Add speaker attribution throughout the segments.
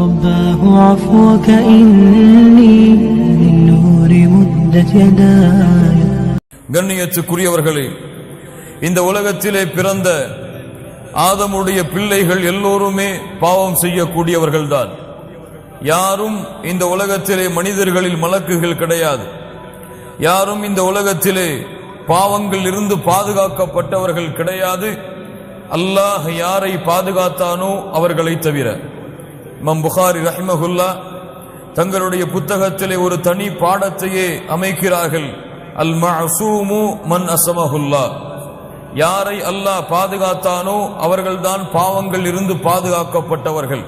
Speaker 1: رباه عفوك إني من نور مدت يداي
Speaker 2: கண்ணியத்துக்குரியவர்களே இந்த உலகத்திலே பிறந்த ஆதமுடைய பிள்ளைகள் எல்லோருமே பாவம் செய்யக்கூடியவர்கள்தான் யாரும் இந்த உலகத்திலே மனிதர்களில் மலக்குகள் கிடையாது யாரும் இந்த உலகத்திலே பாவங்கள் இருந்து பாதுகாக்கப்பட்டவர்கள் கிடையாது அல்லாஹ் யாரை பாதுகாத்தானோ அவர்களை தவிர இமாம் புகாரி ரஹ்மகுல்லா தங்களுடைய புத்தகத்திலே ஒரு தனி பாடத்தையே அமைக்கிறார்கள். அல் மசூமு மன் அசமஹுல்லா. யாரை அல்லாஹ் பாதுகாத்தானோ அவர்கள்தான் பாவங்கள் இருந்து பாதுகாக்கப்பட்டவர்கள்.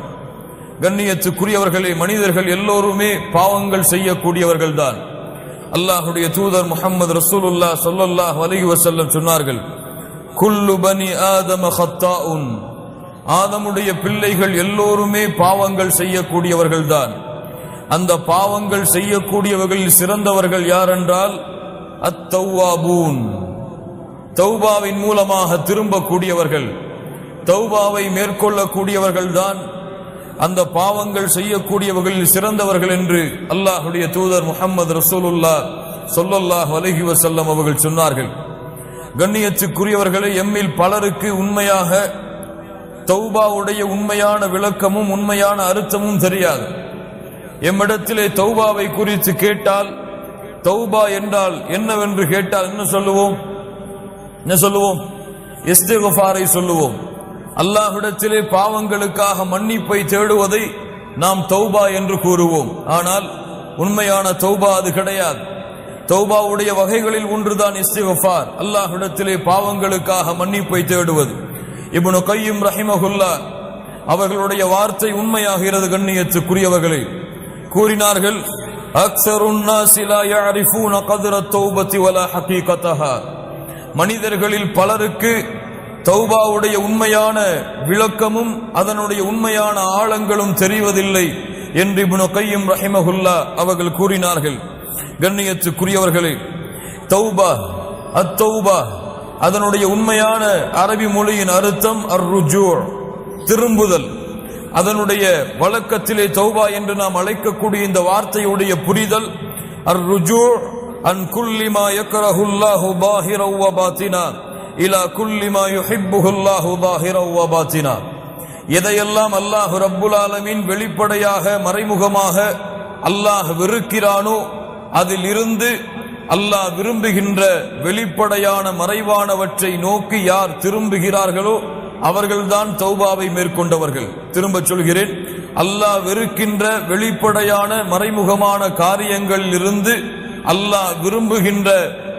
Speaker 2: கண்ணியத்துக்குரியவர்களே மனிதர்கள் எல்லோருமே பாவங்கள் செய்யக்கூடியவர்கள்தான். அல்லாஹுடைய தூதர் முகமது ரசூலுல்லா ஸல்லல்லாஹு அலைஹி வஸல்லம் சொன்னார்கள் குல்லு பனி ஆதம ஹத்தாஉன். ஆதமுடைய பிள்ளைகள் எல்லோருமே பாவங்கள் செய்யக்கூடியவர்கள்தான். அந்த பாவங்கள் செய்யக்கூடியவர்களில் சிறந்தவர்கள் யார் என்றால் அத்தௌவாபூன். தௌபாவின் மூலமாக திரும்பக்கூடியவர்கள். தௌபாவை மேற்கொள்ளக்கூடியவர்கள்தான். அந்த பாவங்கள் செய்யக்கூடியவர்களில் சிறந்தவர்கள் என்று அல்லாஹுடைய தூதர் முகமது ரசூலுல்லா சொல்லல்லாஹ் அலைஹி வசல்லம் அவர்கள் சொன்னார்கள். கண்ணியத்துக்குரியவர்களை எம்மில் பலருக்கு உண்மையாக தௌபாவுடைய உண்மையான விளக்கமும் உண்மையான அர்த்தமும் தெரியாது. எம்மிடத்திலே தௌபாவை குறித்து கேட்டால் தௌபா என்றால் என்னவென்று கேட்டால் என்ன சொல்லுவோம்? என்ன சொல்லுவோம்? இஸ்திகுஃபாரை சொல்லுவோம். அல்லாஹ்விடத்திலே பாவங்களுக்காக மன்னிப்பை தேடுவதை நாம் தௌபா என்று கூறுவோம். ஆனால் உண்மையான தௌபா அது கிடையாது. தௌபாவுடைய வகைகளில் ஒன்றுதான் இஸ்திகுஃபார். அல்லாஹ்விடத்திலே பாவங்களுக்காக மன்னிப்பை தேடுவது. இபுனு கையும் ரஹிமகுல்லா அவர்களுடைய வார்த்தை உண்மையாகிறது கண்ணியத்துக்குரியவர்களே. கூறினார்கள் மனிதர்களில் பலருக்கு தௌபாவுடைய உண்மையான விளக்கமும் அதனுடைய உண்மையான ஆழங்களும் தெரிவதில்லை என்று இப்னு கையும் ரஹிமகுல்லா அவர்கள் கூறினார்கள். கண்ணியத்துக்குரியவர்களே தௌபா அத்தௌபா அதனுடைய உண்மையான அரபி மொழியின் அர்த்தம் அர் திரும்புதல். அதனுடைய வழக்கத்திலே தௌபா என்று நாம் அழைக்கக்கூடிய இந்த வார்த்தையுடைய புரிதல் அர் ருஜூ அன் குல்லிமா யக்ரஹுல்லாஹு பாஹிரவ் வ பாத்தினா இலா குல்லிமா யுஹிப்புஹுல்லாஹு பாஹிரவ் வ பாத்தினா. எதையெல்லாம் அல்லாஹ் ரப்புல் ஆலமீன் வெளிப்படையாக மறைமுகமாக அல்லாஹ் வெறுக்கிறானோ அதில் இருந்து அல்லாஹ் விரும்புகின்ற வெளிப்படையான மறைவானவற்றை நோக்கி யார் திரும்புகிறார்களோ அவர்கள்தான் தௌபாவை மேற்கொண்டவர்கள். திரும்ப சொல்கிறேன் அல்லாஹ் வெறுக்கின்ற வெளிப்படையான மறைமுகமான காரியங்களில் இருந்து அல்லாஹ் விரும்புகின்ற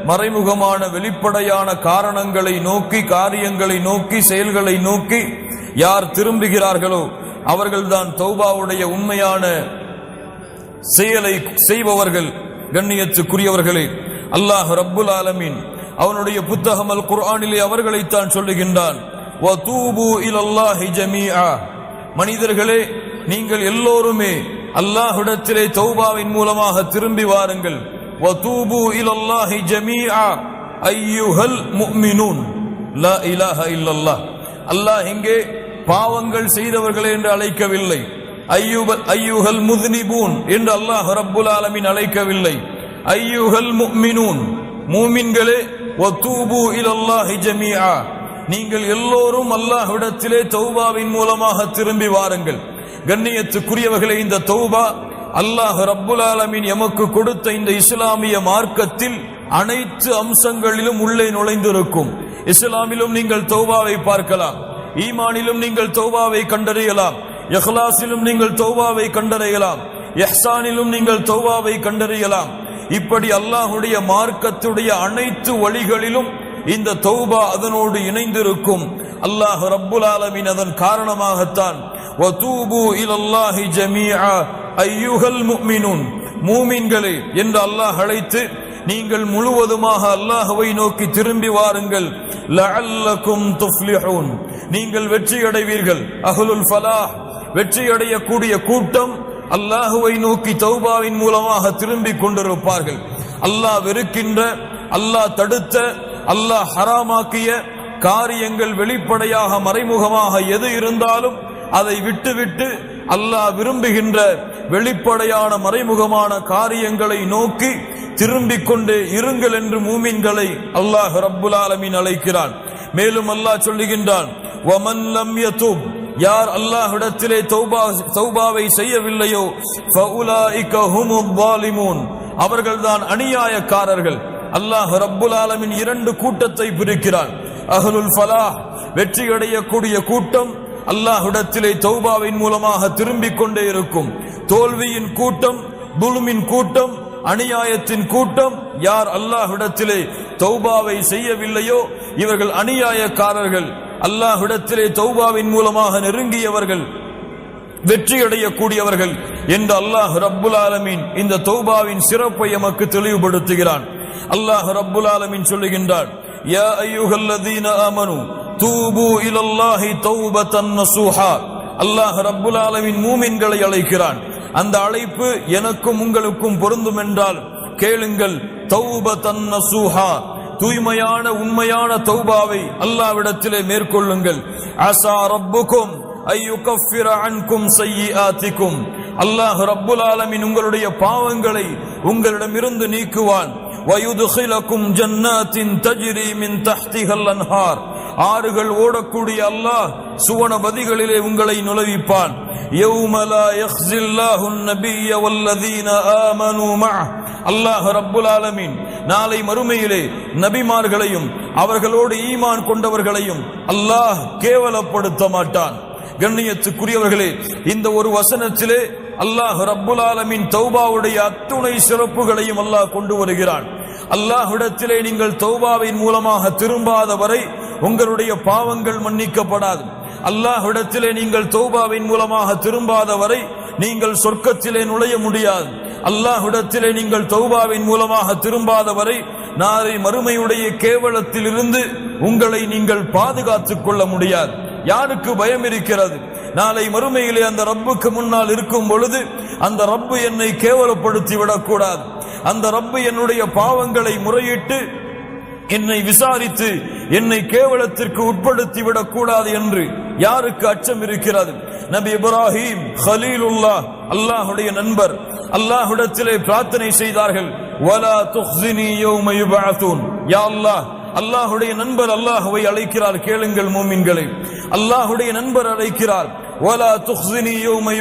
Speaker 2: மறைமுகமான வெளிப்படையான காரணங்களை நோக்கி காரியங்களை நோக்கி செயல்களை நோக்கி யார் திரும்புகிறார்களோ அவர்கள்தான் தௌபாவுடைய உண்மையான செயலை செய்பவர்கள். கண்ணியத்துக்குரியவர்களே அல்லாஹ் ரப்புல் ஆலமீன் அவனுடைய புத்தகம் அல் குர்ஆனிலே அவர்களைத்தான் சொல்லுகின்றான். வதூபு மனிதர்களே நீங்கள் எல்லோருமே அல்லாஹுடத்திலே தௌபாவின் மூலமாக திரும்பி வாருங்கள். அல்லாஹ் இங்கே பாவங்கள் செய்தவர்களே என்று அழைக்கவில்லை. ஐயுப ஐயுஹல் முதுனிபூன் என்று அல்லாஹ் ரப்புல் ஆலமின் அழைக்கவில்லை. ஐயுஹல் முக்மினூன். மூமின்களே வதூபு இலல்லாஹி ஜமீஆ. நீங்கள் எல்லோரும் அல்லாஹ்விடத்திலே தௌபாவின் மூலமாக திரும்பி வாருங்கள். கண்ணியத்துக்குரியவர்களே இந்த தௌபா அல்லாஹ் ரப்புல் ஆலமின் எமக்கு கொடுத்த இந்த இஸ்லாமிய மார்க்கத்தில் அனைத்து அம்சங்களிலும் உள்ளே நுழைந்திருக்கும். இஸ்லாமிலும் நீங்கள் தௌபாவை பார்க்கலாம். ஈமானிலும் நீங்கள் தௌபாவை கண்டறியலாம். இஹ்லாஸிலும் நீங்கள் தௌபாவை கண்டறியலாம். எஹ்சானிலும் நீங்கள் தௌபாவை கண்டறியலாம். இப்படி அல்லாஹுடைய மார்க்கத்துடைய அனைத்து வழிகளிலும் இந்த தௌபா அதனோடு இணைந்திருக்கும். அல்லாஹ் ரப்புல் ஆலமின் அதன் காரணமாகத்தான் வதூபு இலல்லாஹி ஜமீஆ ஐயுஹல் முஃமினூன். மூமின்களே என்று அல்லாஹ் அழைத்து நீங்கள் முழுவதுமாக அல்லாஹுவை நோக்கி திரும்பி வாருங்கள். லஅல்லக்கும் துஃப்லிஹூன். நீங்கள் வெற்றி அடைவீர்கள் அஹ்லுல் ஃபலாஹ். வெற்றியடைய கூடிய கூட்டம் அல்லாஹுவை நோக்கி தௌபாவின் மூலமாக திரும்பி கொண்டிருப்பார்கள். அல்லாஹ் வெறுக்கின்ற அல்லாஹ் தடுத்த அல்லாஹ் ஹராமாக்கிய காரியங்கள் வெளிப்படையாக மறைமுகமாக எது இருந்தாலும் அதை விட்டுவிட்டு அல்லாஹ் விரும்புகின்ற வெளிப்படையான மறைமுகமான காரியங்களை நோக்கி திரும்பிக் கொண்டே இருங்கள் என்று மூமின்களை அல்லாஹ் ரப்புல் ஆலமின் அழைக்கிறான். மேலும் அல்லாஹ் சொல்லுகின்றான் வமன் லம் யார் அல்லாஹ்விடத்திலே தௌபா தௌபாவை செய்யவில்லையோ ஃபஉலாயிக ஹுமுல் அவர்கள்தான் அநியாயக்காரர்கள். அல்லாஹ் ரப்புல் ஆலமின் இரண்டு கூட்டத்தை பிரிக்கிறான். அஹ்லுல் ஃபலாஹ் வெற்றி அடையக்கூடிய கூட்டம் அல்லாஹ்விடத்திலே தௌபாவின் மூலமாக திரும்பிக் கொண்டே இருக்கும். தோல்வியின் கூட்டம் துலுமின் கூட்டம் அநியாயத்தின் கூட்டம் யார் அல்லாஹ்விடத்திலே தௌபாவை செய்யவில்லையோ இவர்கள் அநியாயக்காரர்கள். அல்லாஹ்விடத்திலே தௌபாவின் மூலமாக நெருங்கியவர்கள் வெற்றியடைய கூடியவர்கள் என்று அல்லாஹ் ரப்புல் ஆலமீன் இந்த தௌபாவின் சிறப்பை எமக்கு தெளிவுபடுத்துகிறான். அல்லாஹ் ரப்புல் ஆலமீன் சொல்லுகின்றான் யா அய்யுஹல்லதீன ஆமனு தூபு இலல்லாஹி தௌபத்தன் நசூஹா. அல்லாஹ் ரப்புல் ஆலமின் மூமின்களை அழைக்கிறான். அந்த அழைப்பு எனக்கும் உங்களுக்கும் பொருந்தும் என்றால் கேளுங்கள் தௌப நசூஹா. தூய்மையான உண்மையான தௌபாவை அல்லாவிடத்திலே மேற்கொள்ளுங்கள். அசா ரப்புக்கும் ஐயுகஃபிர அன்கும் சய்யிஆத்திக்கும் அல்லாஹ் ரப்புல் ஆலமீன் உங்களுடைய பாவங்களை உங்களிடமிருந்து நீக்குவான் வயுதுகிலக்கும் ஜன்னாத்தின் தஜ்ரி மின் தஹ்திஹல் அன்ஹார் ஆறுகள் ஓடக்கூடிய அல்லாஹ் சுவனபதிகளிலே உங்களை நுழைவிப்பான் يوم لا يخزي الله النبي والذين آمنوا معه அல்லாஹ் ரப்புல் ஆலமீன் நாளை மறுமையிலே நபிமார்களையும் அவர்களோடு ஈமான் கொண்டவர்களையும் அல்லாஹ் கேவலப்படுத்த மாட்டான் கண்ணியத்துக்குரியவர்களே இந்த ஒரு வசனத்திலே அல்லாஹ் ரப்புல் ஆலமின் தௌபாவுடைய அத்துணை சிறப்புகளையும் அல்லாஹ் கொண்டு வருகிறான். அல்லாஹ்விடத்திலே நீங்கள் தௌபாவின் மூலமாக திரும்பாத வரை உங்களுடைய பாவங்கள் மன்னிக்கப்படாது. அல்லாஹ்விடத்திலே நீங்கள் தௌபாவின் மூலமாக திரும்பாத வரை நீங்கள் சொர்க்கத்திலே நுழைய முடியாது. அல்லாஹ்விடத்திலே நீங்கள் தௌபாவின் மூலமாக திரும்பாத வரை நாளை மறுமையுடைய கேவலத்திலிருந்து உங்களை நீங்கள் பாதுகாத்துக் கொள்ள முடியாது. யாருக்கு பயம் இருக்கிறது நாளை மறுமையிலே அந்த ரப்புக்கு முன்னால் இருக்கும் பொழுது அந்த ரப்பு என்னை கேவலப்படுத்தி விடக்கூடாது. அந்த ரப்பு என்னுடைய பாவங்களை முறையிட்டு என்னை விசாரித்து என்னை கேவலத்திற்கு உட்படுத்தி விடக்கூடாது என்று யாருக்கு அச்சம் இருக்கிறது? நபி இப்ராஹிம் ஹலீலுல்லா அல்லாஹுடைய நண்பர். அல்லாஹுடத்திலே பிரார்த்தனை செய்தார்கள். வலா துஹ்ஸினி யௌம யுபஅதுன் யா அல்லாஹ் அல்லாஹுடைய நண்பர் அல்லாஹ்வை அழைக்கிறார். கேளுங்கள் மூமின்களை. அல்லாஹுடைய நண்பர் அழைக்கிறார். ஓலா துஹ்ஸினி யௌம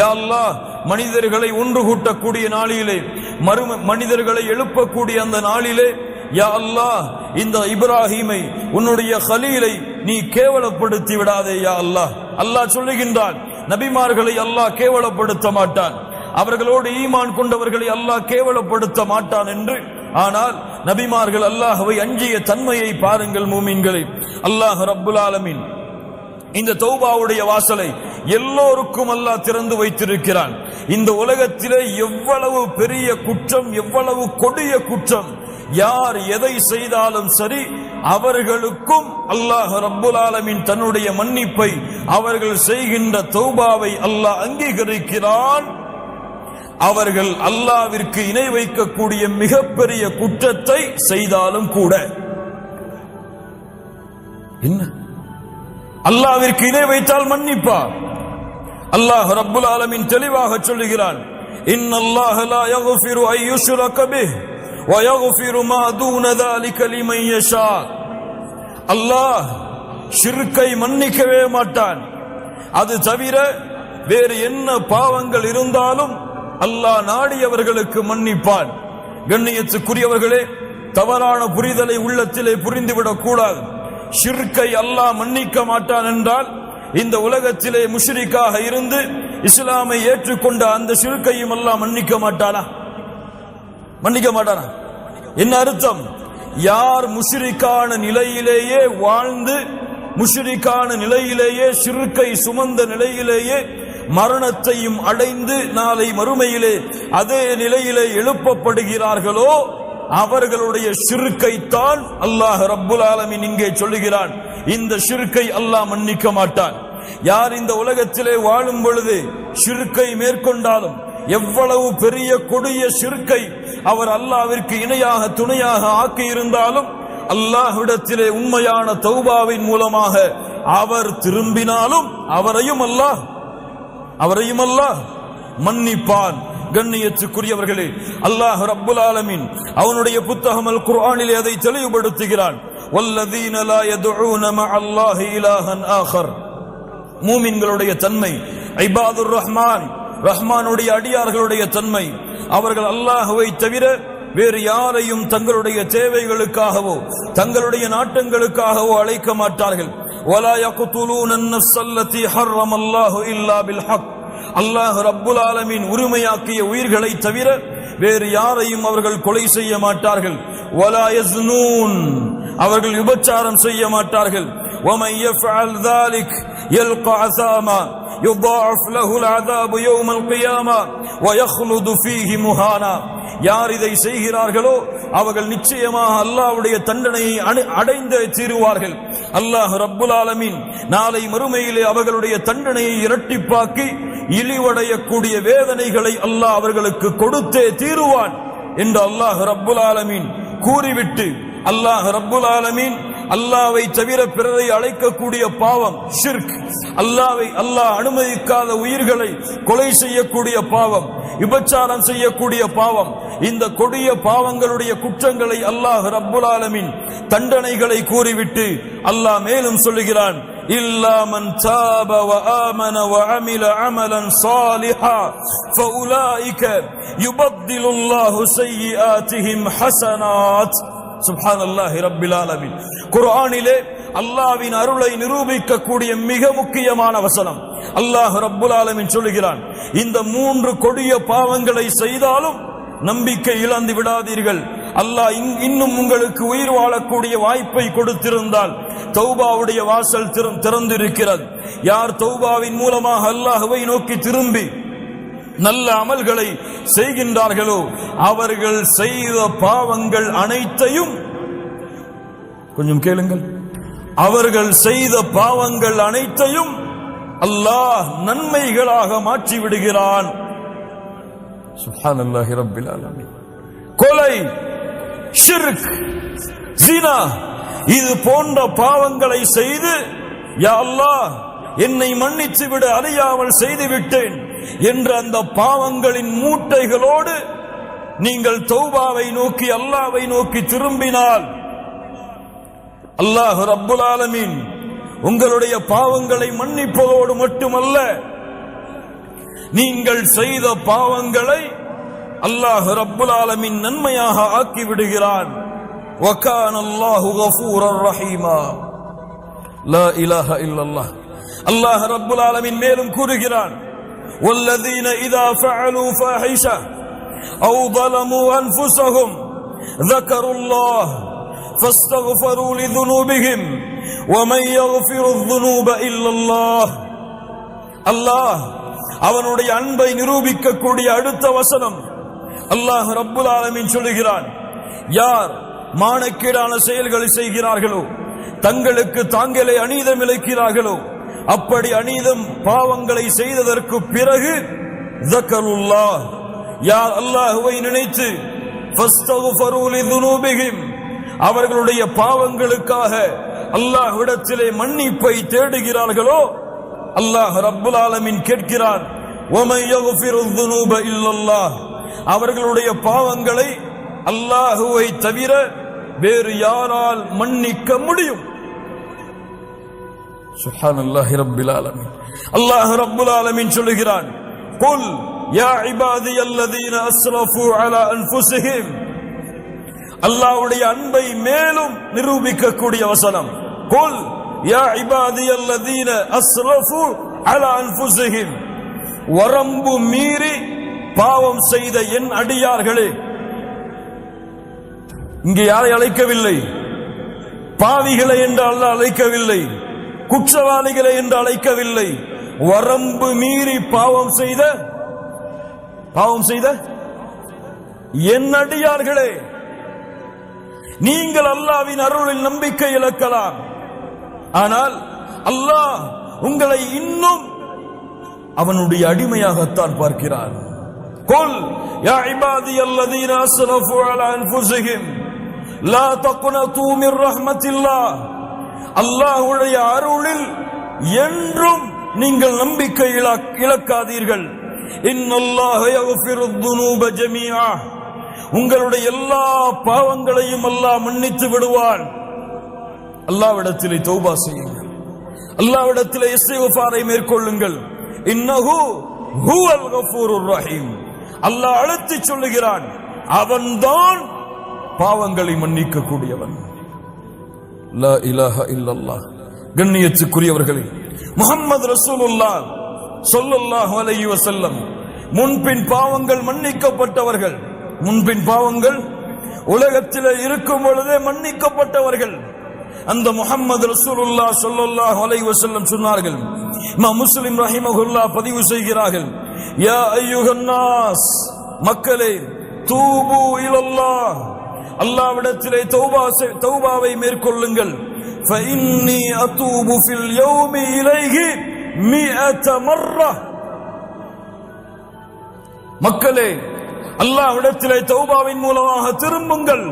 Speaker 2: யா அல்லாஹ் மனிதர்களை ஒன்று கூட்டக்கூடிய நாளிலே மறும மனிதர்களை எழுப்பக்கூடிய அந்த நாளிலே யா அல்லாஹ் இந்த இப்ராஹீமை உன்னுடைய ஹலீலை நீ கேவலப்படுத்தி விடாதே யா அல்லாஹ். அல்லாஹ் சொல்லுகின்றான் நபிமார்களை அல்லாஹ் கேவலப்படுத்த மாட்டான். அவர்களோடு ஈமான் கொண்டவர்களை அல்லாஹ் கேவலப்படுத்த மாட்டான் என்று. ஆனால் நபிமார்கள் அல்லாஹவை அஞ்சிய தன்மையை பாருங்கள் மூமின்களை. அல்லாஹ் ரப்புல் ஆலமின். இந்த தௌபாவுடைய வாசலை எல்லோருக்கும் அல்லாஹ் திறந்து வைத்திருக்கிறான். இந்த உலகத்திலே எவ்வளவு பெரிய குற்றம் எவ்வளவு கொடிய குற்றம் யார் எதை செய்தாலும் சரி அவர்களுக்கும் அல்லாஹ் ரப்புல் ஆலமின் தன்னுடைய மன்னிப்பை அவர்கள் செய்கின்ற தௌபாவை அல்லாஹ் அங்கீகரிக்கிறான். அவர்கள் அல்லாவிற்கு இணை வைக்கக்கூடிய மிகப்பெரிய குற்றத்தை செய்தாலும் கூட. என்ன? அல்லாவிற்கு இணை வைத்தால் மன்னிப்பா அல்லாஹ் ரப்புல் ஆலமீன் தெளிவாக சொல்லுகிறான் இன் அல்லாஹ் லா யக்ஃபிரு ஐ யுஷ்ரக பிஹ் வ யக்ஃபிரு மா தூன ذلك லிமன் யஷா அல்லாஹ் ஷிர்க்கை மன்னிக்கவே மாட்டான் அது தவிர வேறு என்ன பாவங்கள் இருந்தாலும் அல்லாஹ் நாடியவர்களுக்கு மன்னிப்பான் கண்ணியத்துக்குரியவர்களே தவறான புரிதலை உள்ளத்திலே புரிந்துவிடக் கூடாது ஷிர்கை அல்லாஹ் மன்னிக்க மாட்டான் என்றால் இந்த உலகத்திலே முஷ்ரிக்காக இருந்து இஸ்லாமை ஏற்றுக்கொண்ட அந்த சிறுக்கையும் அல்லாஹ் மன்னிக்க மாட்டானா? மன்னிக்க மாட்டானா? என்ன அர்த்தம்? யார் முஷ்ரிக்கான நிலையிலேயே வாழ்ந்து முஷ்ரிக்கான நிலையிலேயே சிறுக்கை சுமந்த நிலையிலேயே மரணத்தையும் அடைந்து நாளை மறுமையிலே அதே நிலையிலே எழுப்பப்படுகிறார்களோ அவர்களுடைய ஷிர்க்கைத்தான் அல்லாஹ் ரப்புல் ஆலமின் இங்கே சொல்லுகிறான். இந்த சிறுக்கை அல்லாஹ் மன்னிக்க மாட்டான். யார் இந்த உலகத்திலே வாழும் பொழுது சிறுக்கை மேற்கொண்டாலும் எவ்வளவு பெரிய கொடிய சிறுக்கை அவர் அல்லாவிற்கு இணையாக துணையாக ஆக்கி இருந்தாலும் அல்லாஹ்விடத்திலே உண்மையான தௌபாவின் மூலமாக அவர் திரும்பினாலும் அவரையும் அல்லாஹ் அவரையும் அல்லாஹ் மன்னிப்பான். கண்ணியத்துக்குரியவர்களே அல்லாஹ் ரப்புல் ஆலமீன் அவனுடைய புத்தகம் அல் குர்ஆனிலே அதை தெளிவுபடுத்துகிறான் வல்லதீன லா யதுஊன மஅல்லாஹி இலாஹன் ஆகர் மூமின்களுடைய தன்மை ஐபாதுர் ரஹ்மான் ரஹ்மானுடைய அடியார்களுடைய தன்மை அவர்கள் அல்லாஹுவை தவிர வேறு யாரையும் தங்களுடைய தேவைகளுக்காகவோ தங்களுடைய நாட்டங்களுக்காகவோ அழைக்க மாட்டார்கள் ولا يقتلون النفس التي حرم الله الا بالحق அல்லாஹ் ரப்புல் ஆலமீன் உரிமையாக்கிய உயிர்களை தவிர வேறு யாரையும் அவர்கள் கொலை செய்ய மாட்டார்கள் ولا يزنون அவர்கள் விபச்சாரம் செய்ய மாட்டார்கள் ومن يفعل ذلك يلقى عثاما يضاعف له العذاب يوم القيامة ويخلد فيه مهانا யார் இதை செய்கிறார்களோ அவர்கள் நிச்சயமாக அல்லாஹ்வுடைய தண்டனையை அடைந்து தீருவார்கள். அல்லாஹ் ரப்புல் ஆலமீன் நாளை மறுமையிலே அவர்களுடைய தண்டனையை இரட்டிப்பாக்கி இழிவடையக்கூடிய வேதனைகளை அல்லாஹ் அவர்களுக்கு கொடுத்தே தீருவான் என்று அல்லாஹ் ரப்புல் ஆலமீன் கூறிவிட்டு அல்லாஹ் ரப்புல் ஆலமீன் அல்லாவை தவிர பிறரை அழைக்கக்கூடிய பாவம் ஷிர்க் அல்லாவை அல்லாஹ் அனுமதிக்காத உயிர்களை கொலை செய்யக்கூடிய பாவம் விபச்சாரம் செய்யக்கூடிய பாவம் இந்த கொடிய பாவங்களுடைய குற்றங்களை அல்லாஹ் ரப்புல் ஆலமீன் தண்டனைகளை கூறிவிட்டு அல்லாஹ் மேலும் சொல்லுகிறான் إلا من تاب وآمن وعمل عملا صالحا فأولئك يبدل الله سيئاتهم حسنات சுப்ஹான் அல்லாஹி ரப்பில் ஆலமீன். குர்ஆனிலே அல்லாஹ்வின் அருளை நிரூபிக்கக்கூடிய மிக முக்கியமான வசனம். அல்லாஹ் ரப்புல் ஆலமீன் சொல்லுகிறான் இந்த மூன்று கொடிய பாவங்களை செய்தாலும் நம்பிக்கை இழந்து விடாதீர்கள். அல்லாஹ் இன்னும் உங்களுக்கு உயிர் வாழக்கூடிய வாய்ப்பை கொடுத்திருந்தால் தௌபாவுடைய வாசல் திறந்திருக்கிறது. யார் தௌபாவின் மூலமாக அல்லாஹுவை நோக்கி திரும்பி நல்ல அமல்களை செய்கின்றார்களோ அவர்கள் செய்த பாவங்கள் அனைத்தையும் கொஞ்சம் கேளுங்கள் அவர்கள் செய்த பாவங்கள் அனைத்தையும் அல்லாஹ் நன்மைகளாக மாற்றி விடுகிறான் கொலை ஷிர்க் இது போன்ற பாவங்களை செய்து யா அல்லாஹ் என்னை மன்னித்து விட அறியாமல் செய்து விட்டேன் என்று அந்த பாவங்களின் மூட்டைகளோடு நீங்கள் தௌபாவை நோக்கி அல்லாவை நோக்கி திரும்பினால் அல்லாஹு ரப்புல் ஆலமீன் உங்களுடைய பாவங்களை மன்னிப்பதோடு மட்டுமல்ல நீங்கள் செய்த பாவங்களை அல்லாஹு ரப்புல் ஆலமின் நன்மையாக ஆக்கி விடுகிறான் அல்லாஹ் ரப்புல் ஆலமின் மேலும் கூறுகிறான் والذين اذا فعلوا فاحشه او ظلموا انفسهم ذكروا الله فاستغفروا لذنوبهم ومن يغفر الذنوب الا الله அல்லாஹ் அவனுடைய அன்பை நிரூபிக்கக்கூடிய அடுத்த வசனம் அல்லாஹ் ரப்புல் ஆலமீன் சொல்லுகிறான் யார் மானக்கீடான செயல்களை செய்கிறார்களோ தங்களுக்கு தாங்களே அநீதம் இழைக்கிறார்களோ அப்படி அநீதம் பாவங்களை செய்ததற்கு பிறகு தக்கருல்லா யார் அல்லாஹுவை நினைத்து அவர்களுடைய பாவங்களுக்காக அல்லாஹ் அல்லாஹ்விடத்திலே மன்னிப்பை தேடுகிறார்களோ? அல்லாஹ் ரப்புல் ஆலமின் கேட்கிறான் அவர்களுடைய பாவங்களை அல்லாஹுவை தவிர வேறு யாரால் மன்னிக்க முடியும்? சுஹான் அல்லாஹி ரப்புல் ஆலமின் அல்லாஹ் ரப்புல் ஆலமின் சொல்லுகிறான். குல் யா இபாதி அல்லதீன அஸ்ரஃபு அலா அன்ஃபுஸிஹிம் அல்லாஹ்வுடைய அன்பை மேலும் நிரூபிக்கக்கூடிய வசனம். குல் யா இபாதி அல்லதீன அஸ்ரஃபு அலா அன்ஃபுஸிஹிம் வரம்பு மீறி பாவம் செய்த என் அடியார்களே. இங்கே யாரை அழைக்கவில்லை? பாவிகளை என்று அல்லாஹ் அழைக்கவில்லை. குற்றவாளிகளை என்று அழைக்கவில்லை வரம்பு மீறி பாவம் செய்த பாவம் செய்த என் அடியார்களே நீங்கள் அல்லாவின் அருளில் நம்பிக்கை இழக்கலாம் ஆனால் அல்லாஹ் உங்களை இன்னும் அவனுடைய அடிமையாகத்தான் பார்க்கிறான் قل يا عبادي الذين اسرفوا على انفسهم لا تقنطوا من رحمة الله அல்லாஹுடைய அருளில் என்றும் நீங்கள் நம்பிக்கை இழ- இழக்காதீர்கள். உங்களுடைய எல்லா பாவங்களையும் அல்லாஹ் மன்னித்து விடுவான். அல்லாவிடத்திலே தௌபா செய்யுங்கள். அல்லாவிடத்திலே இஸ்திக்ஃபாரை மேற்கொள்ளுங்கள். இன்னஹு ஹுவல் கஃபூருர் ரஹீம். அல்லாஹ் அழுத்தி சொல்லுகிறான். அவன்தான் பாவங்களை மன்னிக்க கூடியவன் லா இலாஹ இல்லல்லாஹ் கண்ணியத்துக்குரியவர்களே முகமது ரசூலுல்லா சொல்லுல்லாஹ் அலைஹி வசல்லம் முன்பின் பாவங்கள் மன்னிக்கப்பட்டவர்கள் முன்பின் பாவங்கள் உலகத்தில் இருக்கும் பொழுதே மன்னிக்கப்பட்டவர்கள். அந்த முகமது ரசூலுல்லா சொல்லுல்லாஹ் அலைஹி வசல்லம் சொன்னார்கள் இமாம் முஸ்லிம் ரஹிமகுல்லா பதிவு செய்கிறார்கள் யா ஐயுகன்னாஸ் மக்களே தூபு இலல்லாஹ் அல்லாவிடத்திலே தௌபாவை மேற்கொள்ளுங்கள். மக்களே அல்லாவிடத்திலே தௌபாவின் மூலமாக திரும்புங்கள்.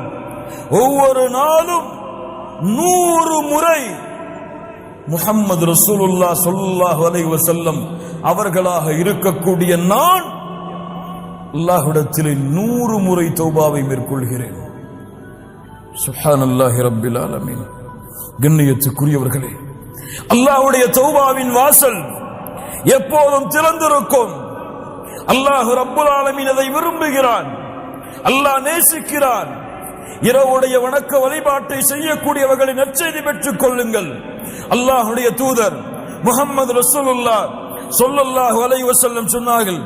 Speaker 2: ஒவ்வொரு நாளும் நூறு முறை முகம்மது ரசூலுல்லா சொல்லாஹ் அலைவ செல்லம் அவர்களாக இருக்கக்கூடிய நான் அல்லாஹிடத்திலே நூறு முறை தௌபாவை மேற்கொள்கிறேன். சுப்ஹானல்லாஹி ரப்பில் ஆலமீன். கண்ணியத்துக்குரியவர்களே அல்லாஹ்வுடைய தௌபாவின் வாசல் எப்போதும் திறந்திருக்கும். அல்லாஹ் ரப்புல் ஆலமீன் அதை விரும்புகிறான். அல்லாஹ் நேசிக்கிறான். இரவுடைய வணக்க வழிபாட்டை செய்யக்கூடியவர்களின் நற்செய்தி பெற்றுக் கொள்ளுங்கள். அல்லாஹ்வுடைய தூதர் முகமது ரசூலுல்லா சொல்லல்லாஹு அலைஹி வஸல்லம் சொன்னார்கள்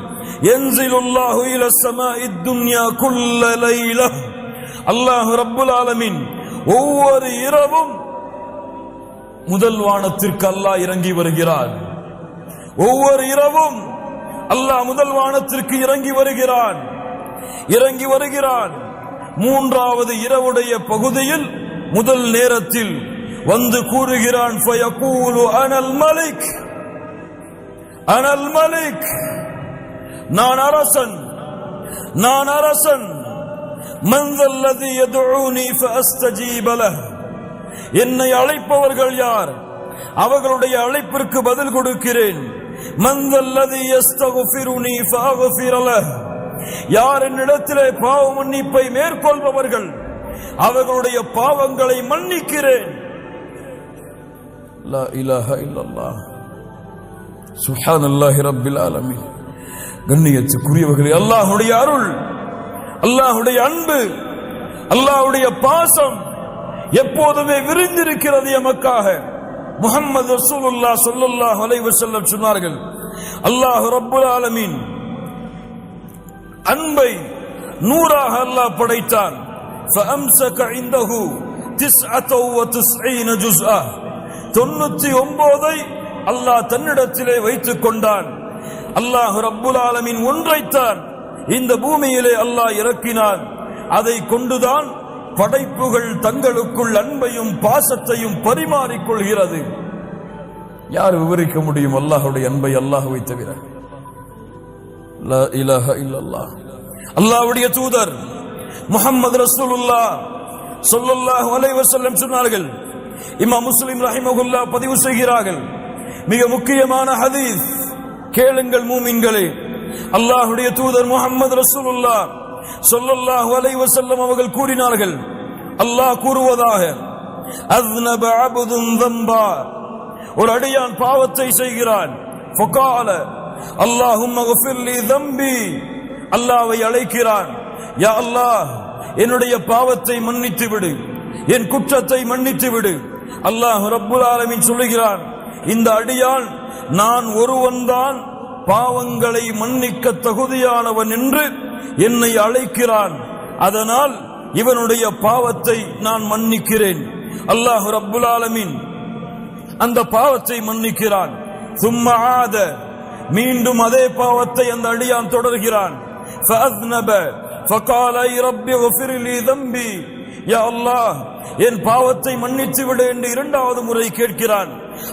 Speaker 2: யன்சிலுல்லாஹு இல ஸமாஇத் துன்யா குல்ல லைலா அல்லாஹ் ரப்புல் ஆலமின் ஒவ்வொரு இரவும் முதல் வானத்திற்கு அல்லாஹ் இறங்கி வருகிறார் ஒவ்வொரு இரவும் அல்லாஹ் முதல் வானத்திற்கு இறங்கி வருகிறான். இறங்கி வருகிறான். மூன்றாவது இரவுடைய பகுதியில் முதல் நேரத்தில் வந்து கூறுகிறான் அனல் மலிக் அனல் மலிக் நான் அரசன் நான் அரசன் من ذا الذي يدعوني فاستجيب له என்னை அழைப்பவர்கள் யார் அவர்களுடைய அழைப்பிற்கு பதில் கொடுக்கிறேன் மந்தல்லதி யஸ்தகுஃபிருனி ஃபஅக்ஃபிர லஹ் யார் என்னிடத்திலே பாவ மன்னிப்பை மேற்கொள்பவர்கள் அவர்களுடைய பாவங்களை மன்னிக்கிறேன் லா இலாஹ இல்லல்லாஹ் சுப்ஹானல்லாஹி ரப்பில் ஆலமீன் கண்ணியத்துக்குரியவர்களே அல்லாஹ்வுடைய அருள் அல்லாஹுடைய அன்பு அல்லாஹுடைய பாசம் எப்போதுமே விரிந்திருக்கிறது எமக்காக. முகமது ரசூலுல்லா சொல்லுல்லா அலைவு செல்லம் சொன்னார்கள் அல்லாஹு ரப்புல் ஆலமீன். அன்பை நூறாக அல்லாஹ் படைத்தான். தொண்ணூத்தி ஒன்பதை அல்லாஹ் தன்னிடத்திலே வைத்துக் கொண்டான். அல்லாஹு ரப்புல் ஆலமின் ஒன்றைத்தான் இந்த பூமியிலே அல்லாஹ் இறக்கினான். அதை கொண்டுதான் படைப்புகள் தங்களுக்குள் அன்பையும் பாசத்தையும் பரிமாறிக் கொள்கிறது யார் விவரிக்க முடியும் அல்லாஹுடைய அன்பை அல்லாஹுவை தவிர? லா தூதர் முஹம்மது ரசூலுல்லா சொல்லுல்லாஹ் அலைவர் வஸல்லம் சொன்னார்கள் இம்மா முஸ்லிம் ரஹிமகுல்லா பதிவு செய்கிறார்கள் மிக முக்கியமான ஹதீஸ் கேளுங்கள் மூமின்களே அல்லாஹுடைய தூதர் முகமது ரசூலுல்லா சொல்லல்லாஹு அலை வசல்லம் அவர்கள் கூறினார்கள் அல்லாஹ் கூறுவதாக அத்னப ஒரு அடியான் பாவத்தை செய்கிறான். ஃபகால அல்லாஹும் மகஃபில்லி தம்பி அல்லாவை அழைக்கிறான். யா அல்லாஹ் என்னுடைய பாவத்தை மன்னித்து விடு என் குற்றத்தை மன்னித்து விடு அல்லாஹ் ரப்புல் ஆலமின் சொல்லுகிறான். இந்த அடியான் நான் ஒருவன்தான் பாவங்களை மன்னிக்க தகுதியானவன் என்று என்னை அழைக்கிறான். அதனால் இவனுடைய பாவத்தை நான் மன்னிக்கிறேன். அல்லாஹு ரப்புல் ஆலமின் அந்த பாவத்தை மன்னிக்கிறான். சும்மா ஆத மீண்டும் அதே பாவத்தை அந்த அடியான் தொடர்கிறான். என் பாவத்தை மன்னித்து விட என்று இரண்டாவது முறை கேட்கிறான்.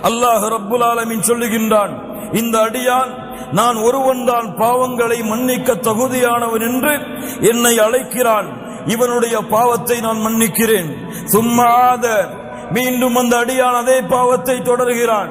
Speaker 2: அல்லாஹ் ரப்புல் ஆலமின் சொல்லுகின்றான். இந்த அடியான் நான் ஒருவன்தான் பாவங்களை மன்னிக்க தகுதியானவன் என்று என்னை அழைக்கிறான். இவனுடைய பாவத்தை நான் மன்னிக்கிறேன். சும்மா மீண்டும் அந்த அடியான் அதே பாவத்தை தொடர்கிறான்.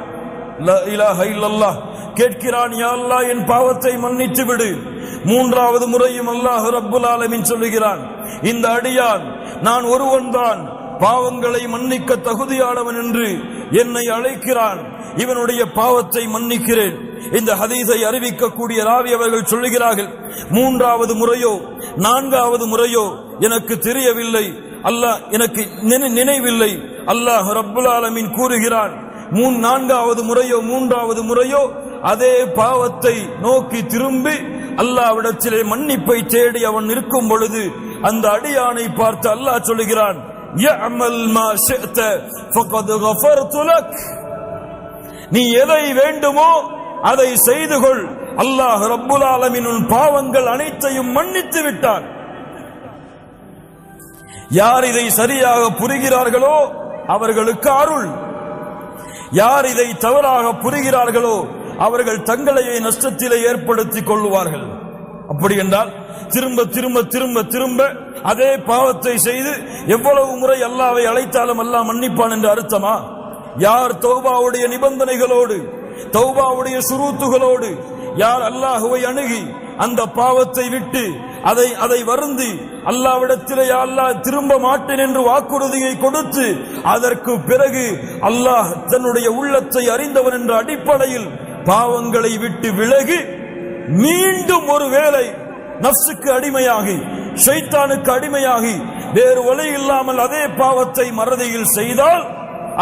Speaker 2: கேட்கிறான் யாழ்லா என் பாவத்தை மன்னித்து விடு. மூன்றாவது முறையும் அல்லாஹ் ரப்புல் ஆலமின் சொல்லுகிறான். இந்த அடியான் நான் ஒருவன்தான் பாவங்களை மன்னிக்க தகுதியானவன் என்று என்னை அழைக்கிறான். இவனுடைய பாவத்தை மன்னிக்கிறேன். இந்த ஹதீஸை அறிவிக்கக்கூடிய ராவி அவர்கள் சொல்லுகிறார்கள் மூன்றாவது முறையோ நான்காவது முறையோ எனக்கு தெரியவில்லை. அல்லாஹ் எனக்கு நினை- நினைவில்லை. அல்லாஹ் ரப்புல் ஆலமின் கூறுகிறான் மூன் நான்காவது முறையோ மூன்றாவது முறையோ அதே பாவத்தை நோக்கி திரும்பி அல்லாவிடத்திலே மன்னிப்பை தேடி அவன் இருக்கும் பொழுது அந்த அடியானை பார்த்து அல்லாஹ் சொல்லுகிறான் يعمل ما شئت فقد غفرت لك. நீ எதை வேண்டுமோ அதை செய்து கொள். அல்லாஹ் ரப்புல் ஆலமீன் உன் பாவங்கள் அனைத்தையும் மன்னித்து விட்டான். யார் இதை சரியாக புரிகிறார்களோ அவர்களுக்கு அருள். யார் இதை தவறாக புரிகிறார்களோ அவர்கள் தங்களையே நஷ்டத்திலே ஏற்படுத்திக் கொள்ளுவார்கள் அப்படி என்றால் திரும்ப திரும்ப திரும்ப திரும்ப அதே பாவத்தை செய்து எவ்வளவு முறை அல்லாவை அழைத்தாலும் அல்லாஹ் மன்னிப்பான் என்று அர்த்தமா? யார் தௌபாவுடைய நிபந்தனைகளோடு தௌபாவுடைய சுருத்துகளோடு யார் அல்லாஹுவை அணுகி அந்த பாவத்தை விட்டு அதை அதை வருந்தி அல்லாவிடத்திலே அல்லாஹ் திரும்ப மாட்டேன் என்று வாக்குறுதியை கொடுத்து அதற்கு பிறகு அல்லாஹ் தன்னுடைய உள்ளத்தை அறிந்தவன் என்ற அடிப்படையில் பாவங்களை விட்டு விலகி மீண்டும் ஒரு வேலை நப்சுக்கு அடிமையாகி ஷைத்தானுக்கு அடிமையாகி வேறு வழி இல்லாமல் அதே பாவத்தை மறதியில் செய்தால்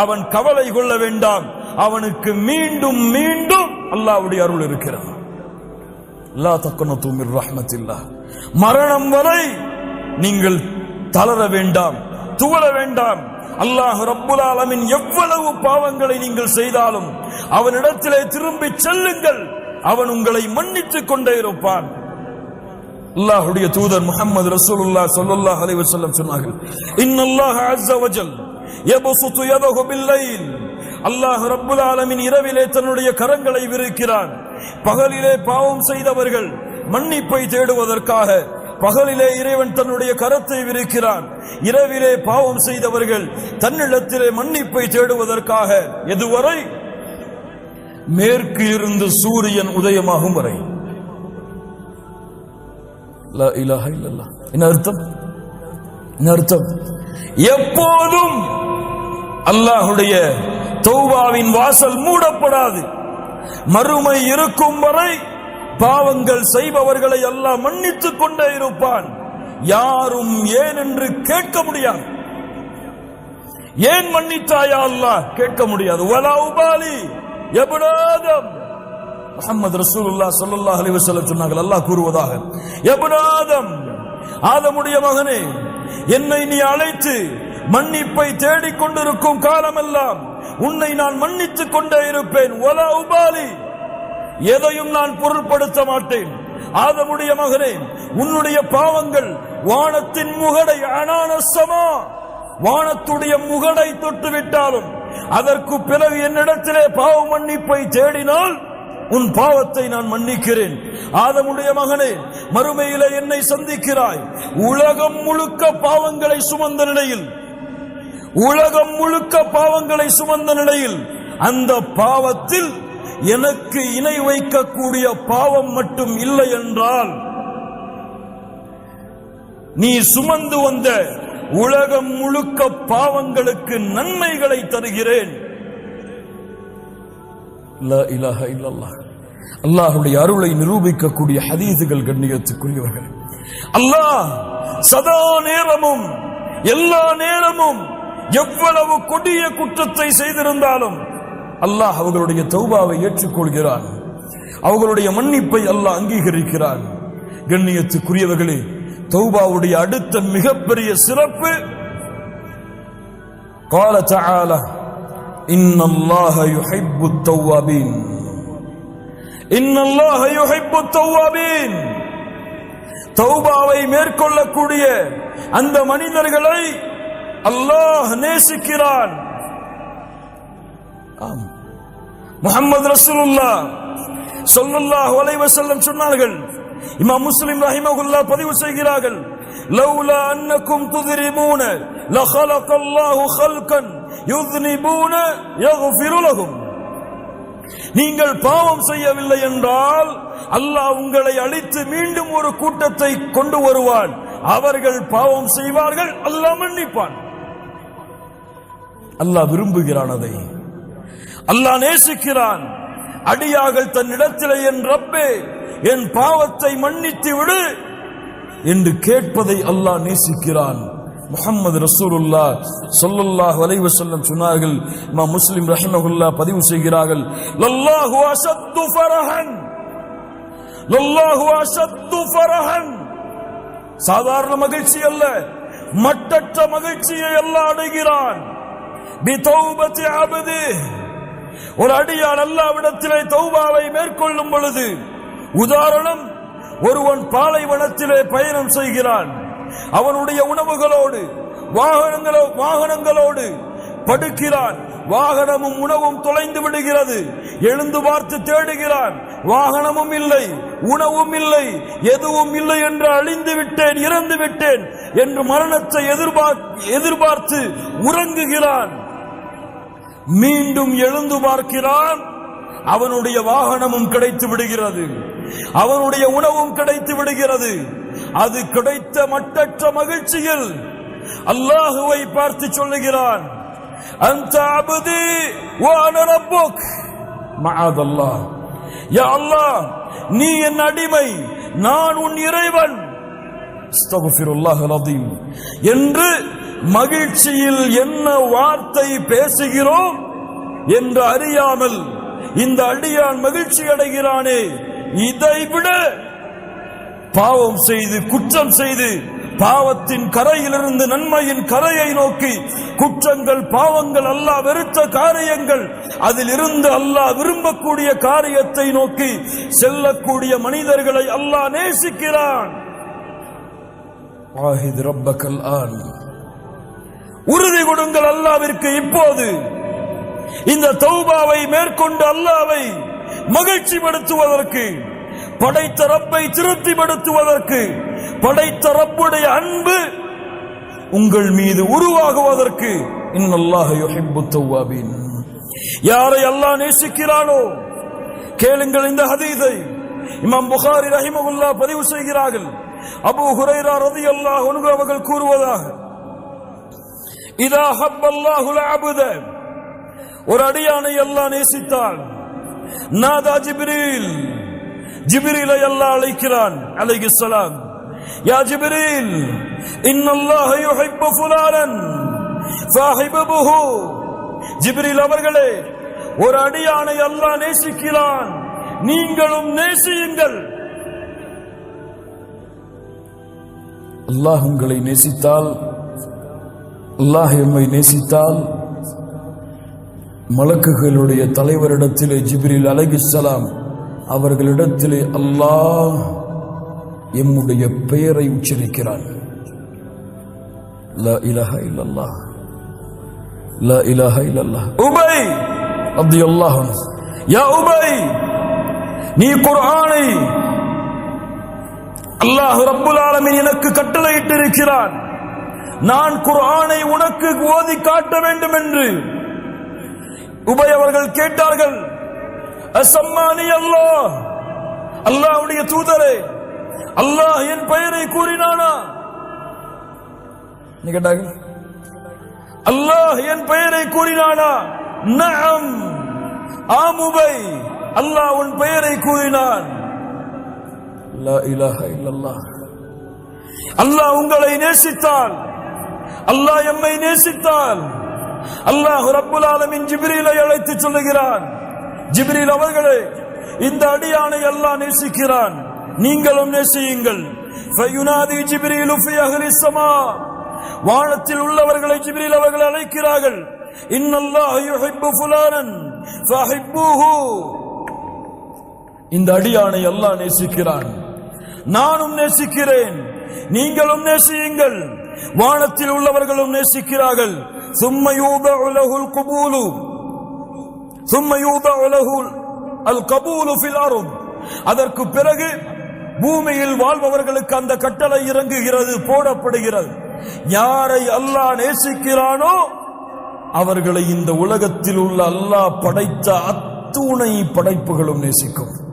Speaker 2: அவன் கவலை கொள்ள வேண்டாம். அவனுக்கு மீண்டும் மீண்டும் அல்லாஹ்வுடைய அருள் இருக்கிறது. அல்லா தக்கன தூமிர் ரஹ்மத்தில்லா. மரணம் வரை நீங்கள் தளர வேண்டாம் துவள வேண்டாம். அல்லாஹ் ரப்புல் ஆலமின் எவ்வளவு பாவங்களை நீங்கள் செய்தாலும் அவனிடத்திலே திரும்பி செல்லுங்கள். அவன் உங்களை மன்னித்துக் கொண்டே இருப்பான். அல்லாஹுடைய தூதர் முகமது ரசூலுல்லாஹ் ஸல்லல்லாஹு அலைஹி வஸல்லம் சொன்னார்கள் இன்னல்லாஹ அஸ்ஸ வஜல் யபசுத்து யதஹு பில்லைல். அல்லாஹ் ரப்புல் ஆலமீன் இரவிலே தன்னுடைய கரங்களை விரிக்கிறான். பகலிலே பாவம் செய்தவர்கள் மன்னிப்பை தேடுவதற்காக பகலிலே இறைவன் தன்னுடைய கரத்தை விரிக்கிறான். இரவிலே பாவம் செய்தவர்கள் தன்னிடத்திலே மன்னிப்பை தேடுவதற்காக எதுவரை மேற்கு இருந்து சூரியன் உதயமாகும் வரை. என்ன அர்த்தம்? என்ன அர்த்தம்? எப்போதும் அல்லாஹுடைய தௌபாவின் வாசல் மூடப்படாது. மறுமை இருக்கும் வரை பாவங்கள் செய்பவர்களை எல்லாம் மன்னித்துக் கொண்டே இருப்பான். யாரும் ஏன் என்று கேட்க முடியாது. ஏன் மன்னித்தாயா அல்லாஹ்? கேட்க முடியாது. வலா உபாலி. எபுனாதம். முகமது ரசூலுல்லா ஸல்லல்லாஹு அலைஹி வஸல்லம் சொன்னார்கள் அல்லாஹ் கூறுவதாக எபுனாதம் ஆதமுடைய மகனே என்னை நீ அழைத்து மன்னிப்பை தேடிக் கொண்டிருக்கும் காலமெல்லாம் உன்னை நான் மன்னித்துக் கொண்டே இருப்பேன். வலா உபாலி எதையும் நான் பொருள்படுத்த மாட்டேன். ஆதமுடைய மகனே உன்னுடைய பாவங்கள் வானத்தின் முகடை அனானசமா வானத்துடைய முகடை தொட்டு விட்டாலும் அதற்கு பிறகு என்னிடத்திலே பாவ மன்னிப்பை தேடினால் உன் பாவத்தை நான் மன்னிக்கிறேன். ஆதமுடைய மகனே மறுமையில என்னை சந்திக்கிறாய். உலகம் முழுக்க பாவங்களை சுமந்த நிலையில் உலகம் முழுக்க பாவங்களை சுமந்த நிலையில் அந்த பாவத்தில் எனக்கு இணை வைக்கக்கூடிய பாவம் மட்டும் இல்லை என்றால் நீ சுமந்து வந்த உலகம் முழுக்க பாவங்களுக்கு நன்மைகளை தருகிறேன். அல்லாஹுடைய அருளை நிரூபிக்கக்கூடிய ஹதீசுகள் கண்ணியத்துக்குரியவர்கள். அல்லாஹ் சதா நேரமும் எல்லா நேரமும் எவ்வளவு கொடிய குற்றத்தை செய்திருந்தாலும் அல்லாஹ் அவர்களுடைய தௌபாவை ஏற்றுக்கொள்கிறான். அவர்களுடைய மன்னிப்பை அல்லாஹ் அங்கீகரிக்கிறான். கண்ணியத்துக்குரியவர்களே தௌபாவுடைய அடுத்த மிகப்பெரிய சிறப்பு قال تعالى إن الله يحب التوابين إن الله يحب التوابين தௌபாவை மேற்கொள்ளக்கூடிய அந்த மனிதர்களை அல்லாஹ் நேசிக்கிறான் ஆம் முஹம்மது ரசூலுல்லாஹ் ஸல்லல்லாஹு அலைஹி வஸல்லம் சொன்னார்கள் இமாம் முஸ்லிம் ரஹிமகுல்லா பதிவு செய்கிறார்கள். லவ்லா அன்னக்கும் துதிரிமூன லஹலகல்லாஹு ஹல்கன் யுத்னிபூன யக்ஃபிரு லஹும். நீங்கள் பாவம் செய்யவில்லை என்றால் அல்லாஹ் உங்களை அழித்து மீண்டும் ஒரு கூட்டத்தை கொண்டு வருவான். அவர்கள் பாவம் செய்வார்கள் அல்லாஹ் மன்னிப்பான். அல்லாஹ் விரும்புகிறான் அதை. அல்லாஹ் நேசிக்கிறான். அடியாகல் தன்னிடத்திலே என் ரப்பே என் பாவத்தை மன்னித்து விடு என்று கேட்பதை அல்லாஹ் நேசிக்கிறான். முகமது ரசூலுல்லா சொல்லல்லாஹ் வலைவ செல்லம் சொன்னார்கள். மா முஸ்லிம் ரஹிமஹுல்லா பதிவு செய்கிறார்கள். லல்லாஹு அசத்து ஃபரஹன் லல்லாஹு அசத்து ஃபரஹன். சாதாரண மகிழ்ச்சி அல்ல மட்டற்ற மகிழ்ச்சியை அல்லாஹ் அடைகிறான். பிதௌபத்தி அபதி ஒரு அடியான் அல்லாவிடத்திலே தௌபாவை மேற்கொள்ளும் பொழுது உதாரணம் ஒருவன் பாலைவனத்திலே பயணம் செய்கிறான். அவனுடைய உணவுகளோடு வாகனங்களோ வாகனங்களோடு படுக்கிறான். வாகனமும் உணவும் தொலைந்து விடுகிறது. எழுந்து பார்த்து தேடுகிறான். வாகனமும் இல்லை உணவும் இல்லை எதுவும் இல்லை என்று அழிந்து விட்டேன் இறந்து விட்டேன் என்று மரணத்தை எதிர்பார்த்து எதிர்பார்த்து உறங்குகிறான். மீண்டும் எழுந்து பார்க்கிறான். அவனுடைய வாகனமும் கிடைத்து விடுகிறது. அவனுடைய உணவும் கிடைத்து விடுகிறது. அது கிடைத்த மட்டற்ற மகிழ்ச்சியில் அல்லாஹுவை பார்த்து சொல்லுகிறான். அந்த அபதி யா அல்லாஹ் நீ என் அடிமை நான் உன் இறைவன். அலதீம் என்று மகிழ்ச்சியில் என்ன வார்த்தை பேசுகிறோம் என்று அறியாமல் இந்த அடியான் மகிழ்ச்சி அடைகிறானே. இதை விட பாவம் செய்து குற்றம் செய்து பாவத்தின் கரையிலிருந்து நன்மையின் கரையை நோக்கி குற்றங்கள் பாவங்கள் அல்லாஹ் வெறுத்த காரியங்கள் அதில் இருந்து அல்லாஹ் விரும்பக்கூடிய காரியத்தை நோக்கி செல்லக்கூடிய மனிதர்களை அல்லாஹ் நேசிக்கிறான். ஆஹித் ரப்பக்கல் ஆன் உறுதி கொடுங்கள் அல்லாவிற்கு இப்போது. இந்த தௌபாவை மேற்கொண்டு அல்லாவை மகிழ்ச்சிப்படுத்துவதற்கு படைத்த ரப்பை திருப்திப்படுத்துவதற்கு படைத்த ரப்புடைய அன்பு உங்கள் மீது உருவாகுவதற்கு இன்னல்லாஹ யாரை அல்லாஹ் நேசிக்கிறானோ? கேளுங்கள் இந்த ஹதீதை இமாம் புகாரி ரஹிமகுல்லா பதிவு செய்கிறார்கள். அபு ஹுரைரா ரதி அல்லாஹ் அவர்கள் கூறுவதாக இதா ஹப்பல்லாஹுல் அபுத ஒரு அடியானை எல்லாம் நேசித்தான் நாதா ஜிபிரில். ஜிபிரில அல்லாஹ் அழைக்கிறான் அலைஹிஸ்ஸலாம் யா ஜிபிரில் இன்னல்லாஹ யுஹிப்பு ஃபுலானன் ஃபாஹிபுஹு ஜிபிரில் அவர்களே ஒரு அடியானை அல்லாஹ் நேசிக்கிறான். நீங்களும் நேசியுங்கள். அல்லாஹ் உங்களை நேசித்தால் அல்லாஹ் எம்மை நேசித்தால் மலக்குகளுடைய தலைவரிடத்திலே ஜிப்ரில் அலைஹிஸ்ஸலாம் அவர்களிடத்திலே அல்லாஹ் எம்முடைய பெயரை உச்சரிக்கிறான் லா இலாஹ இல்லல்லாஹ். லா இலாஹ உபை! அன்ஹு. யா உபை! நீ குர்ஆனை அல்லாஹ் ரப்புல் ஆலமீன் எனக்கு கட்டளையிட்டு இருக்கிறான் நான் குரானை உனக்கு ஓதி காட்ட வேண்டும் என்று. உபை அவர்கள் கேட்டார்கள் அசம்மானி அல்லாஹ். அல்லாஹ்வுடைய தூதரே அல்லாஹ் என் பெயரை கூறினானா? நீ கேட்டார்கள்? அல்லாஹ் என் பெயரை கூறினானா? நம் ஆம் உபை அல்லாஹ் உன் பெயரை கூறினான். லா இலாஹ இல்லல்லாஹ். அல்லாஹ் உங்களை நேசித்தான் அல்லாஹ் எம்மை நேசித்தால் அல்லாஹ் ரப்புல் ஆலமின் ஜிப்ரீலை அழைத்து சொல்லுகிறான். ஜிப்ரீல் அவர்களே இந்த அடியானை அல்லாஹ் நேசிக்கிறான். நீங்களும் நேசியுங்கள். ஃபயுனாதி ஜிப்ரீலு ஃபி அஹ்லி ஸமா. வானத்தில் உள்ளவர்களை ஜிப்ரீல் அவர்கள் அழைக்கிறார்கள். இன்னல்லாஹ யுஹிப்பு ஃபுலானன் ஃபஹிப்புஹு. இந்த அடியானை அல்லாஹ் நேசிக்கிறான். நானும் நேசிக்கிறேன். நீங்களும் நேசியுங்கள். வானத்தில் உள்ளவர்களும் நேசிக்கிறார்கள். சும்ம உலகுல் குபூலு சும்ம உலகுல் அல் கபூலு ஃபில் அதற்கு பிறகு பூமியில் வாழ்பவர்களுக்கு அந்த கட்டளை இறங்குகிறது போடப்படுகிறது. யாரை அல்லாஹ் நேசிக்கிறானோ அவர்களை இந்த உலகத்தில் உள்ள அல்லாஹ் படைத்த அத்துணை படைப்புகளும் நேசிக்கும்.